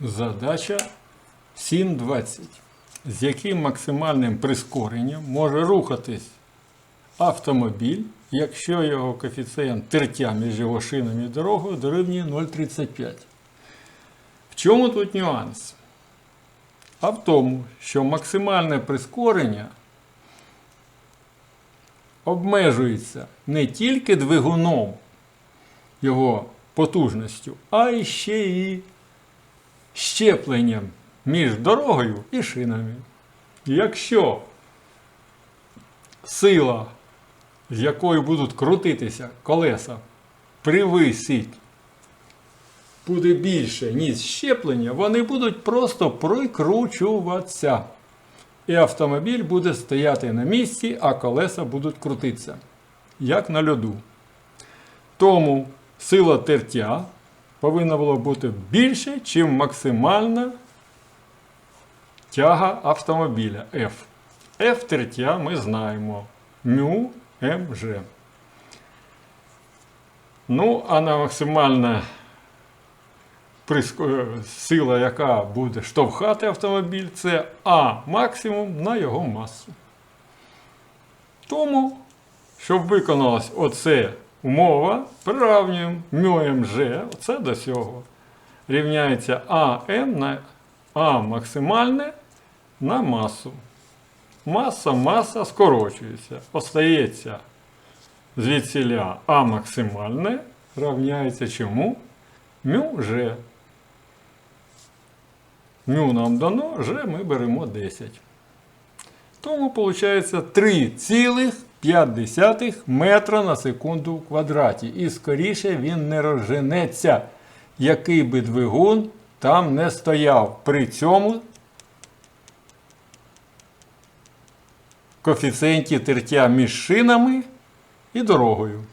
Задача 7.20. З яким максимальним прискоренням може рухатись автомобіль, якщо його коефіцієнт тертя між його шинами і дорогою дорівнює 0,35. В чому тут нюанс? А в тому, що максимальне прискорення обмежується не тільки двигуном його потужністю, а ще і щепленням між дорогою і шинами. Якщо сила, з якою будуть крутитися колеса, привисить, буде більше, ніж щеплення, вони будуть просто прикручуватися. І автомобіль буде стояти на місці, а колеса будуть крутитися, як на льоду. Тому сила тертя повинна була бути більше, ніж максимальна тяга автомобіля F. F тертя ми знаємо. Мю МЖ. Ну, а на максимальна е, сила, яка буде штовхати автомобіль, це А максимум на його масу. Тому, щоб виконалась оце умова, приравнюємо МЮМЖ, оце до цього. Рівняється АМ на А максимальне на масу. Маса, маса скорочується. Остається звідсіля А максимальне равняється чому? Мю Ж. Мю нам дано, Ж ми беремо 10. Тому виходить 3,5 метра на секунду в квадраті. І скоріше він не розженеться, який би двигун там не стояв. При цьому коефіцієнті тертя між шинами і дорогою.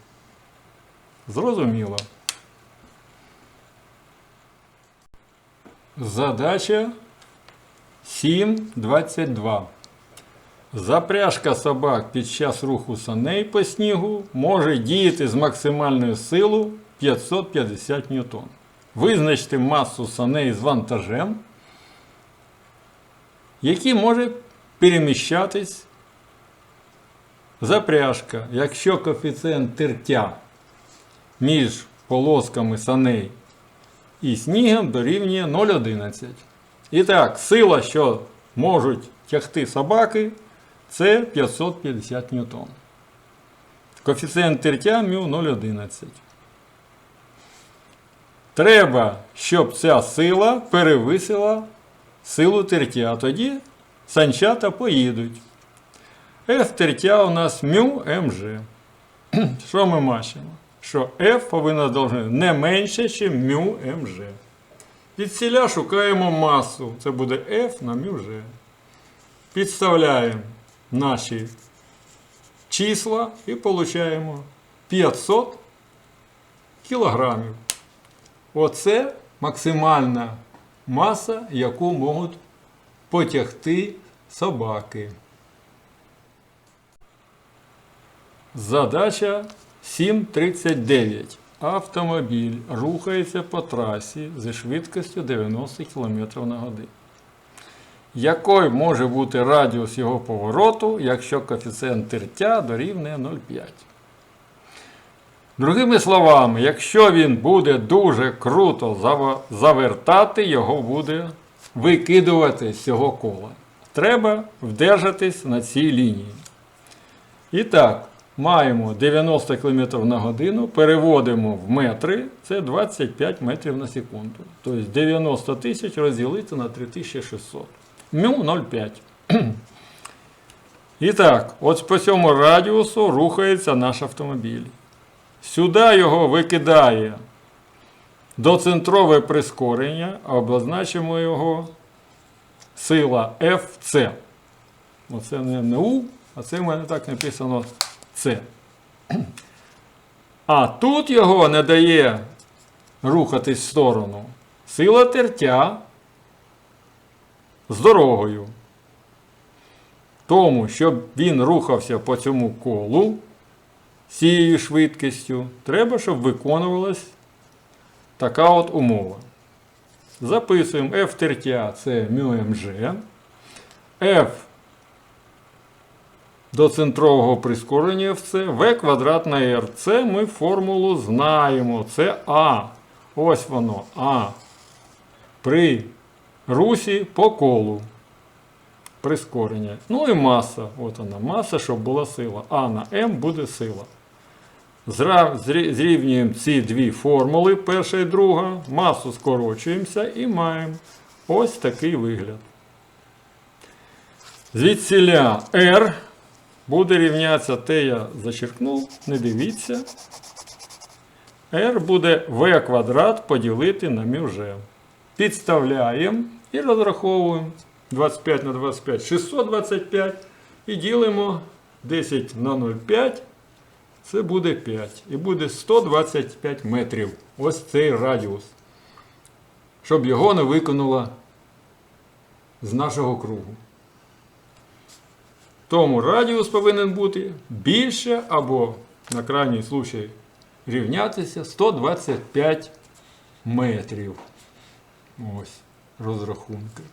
Зрозуміло. Задача 7.22. Запряжка собак під час руху саней по снігу може діяти з максимальною силою 550 ньютон. Визначте масу саней з вантажем, який може переміщатись запряжка, якщо коефіцієнт тертя між полосками саней і снігом дорівнює 0,11. І так, сила, що можуть тягти собаки, це 550 ньютон. Коефіцієнт тертя мю 0,11. Треба, щоб ця сила перевисила силу тертя. Тоді санчата поїдуть. F тертя у нас мю МЖ. Що ми бачимо? Що F повинна должна не менше, ніж мю МЖ. Від ціля шукаємо масу. Це буде F на G. Підставляємо наші числа і отримуємо 500 кілограмів. Оце максимальна маса, яку можуть потягти собаки. Задача 7.39. Автомобіль рухається по трасі зі швидкістю 90 км на годину. Якою може бути радіус його повороту, якщо коефіцієнт тертя дорівнює 0,5? Другими словами, якщо він буде дуже круто завертати, його буде викидувати з цього кола. Треба вдержатись на цій лінії. І так, маємо 90 км на годину, переводимо в метри, це 25 метрів на секунду. Тобто 90 тисяч розділити на 3600. Мю 0,5. І так, от по цьому радіусу рухається наш автомобіль. Сюди його викидає доцентрове прискорення, а обозначимо його сила FC. Оце не, У, а це в мене так написано С. А тут його не дає рухатись в сторону. Сила тертя з дорогою. Тому, щоб він рухався по цьому колу з цією швидкістю, треба, щоб виконувалась така от умова. записуємо F тертя це μмж, F до центрового прискорення FC, V квадрат на R. Це ми формулу знаємо. Це А. Ось воно. А. При русі по колу. Прискорення. Ну і маса. От вона. Маса, щоб була сила. А на М буде сила. Зрівнюємо ці дві формули, перша і друга, масу скорочуємося і маємо ось такий вигляд. Звідсіля R буде рівнятися те, я зачеркнув, не дивіться. R буде v квадрат поділити на μg. Підставляємо і розраховуємо 25 на 25 625 і ділимо 10 на 0,5. Це буде 5. І буде 125 метрів. Ось цей радіус. Щоб його не виконало з нашого кругу. Тому радіус повинен бути більше або, на крайній случай, рівнятися 125 метрів. Ось розрахунки.